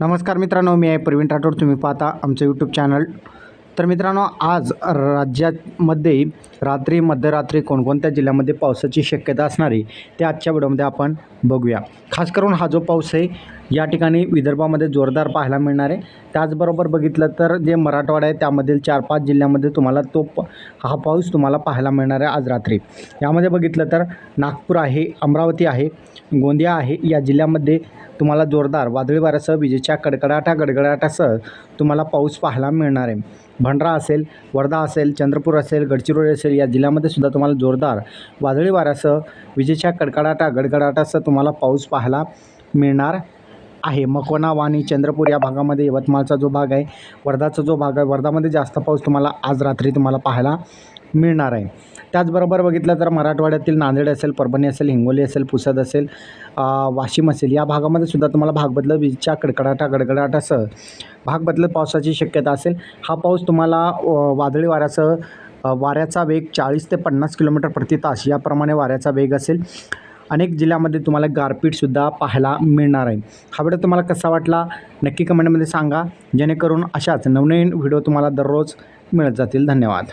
नमस्कार मित्रांनो मी आहे प्रवीण राठोड. तुम्ही पाहता आमचं यूट्यूब चॅनल तर मित्रांनो आज राज्यामध्ये रात्री मध्यरात्री कोणकोणत्या जिल्ह्यामध्ये पावसाची शक्यता असणार आहे ते आजच्या व्हिडिओमध्ये आपण बघूया. खास करून हा जो पाऊस आहे या ठिकाणी विदर्भामध्ये जोरदार पाहायला मिळणार आहे. त्याचबरोबर बघितलं तर जे मराठवाडा आहे त्यामधील चार पाच जिल्ह्यामध्ये तुम्हाला तो प हा पाऊस तुम्हाला पाहायला मिळणार आहे आज रात्री. यामध्ये बघितलं तर नागपूर आहे अमरावती आहे गोंदिया आहे या जिल्ह्यामध्ये तुम्हाला जोरदार वादळी वाऱ्यासह विजेच्या कडकडाटा गडगडाटासह तुम्हाला पाऊस पाहायला मिळणार आहे. भंडारा असेल वर्धा असेल चंद्रपूर असेल गडचिरोली असेल या जिल्ह्यामध्ये सुद्धा तुम्हाला जोरदार वादळी वाऱ्यासह विजेच्या कडकडाटा गडगडाटासह तुम्हाला पाऊस पाहायला मिळणार आहे. मकोना वाणी चंद्रपूर या भागामध्ये यवतमाळचा जो भाग आहे वर्धाचा जो भाग आहे वर्धामध्ये जास्त पाऊस तुम्हाला आज रात्री तुम्हाला पाहायला मिळणार आहे. त्याचबरोबर बघितलं तर मराठवाड्यातील नांदेड असेल परभणी असेल हिंगोली असेल पुसद असेल वाशिम असेल या भागामध्ये सुद्धा तुम्हाला भाग बदलत विजेच्या कडकडाटा गडगडाटासह भाग बदलत पावसाची शक्यता असेल. हा पाऊस तुम्हाला वादळी वाऱ्यासह वाऱ्याचा वेग चाळीस ते पन्नास किलोमीटर प्रति तास याप्रमाणे वाऱ्याचा वेग असेल. अनेक जिल्ह्यामध्ये तुम्हाला गारपीटसुद्धा पाहायला मिळणार आहे. हा व्हिडिओ तुम्हाला कसा वाटला? नक्की कमेंटमध्ये सांगा. जेणेकरून अशाच नवनवीन व्हिडिओ तुम्हाला दररोज मिळत जातील. धन्यवाद.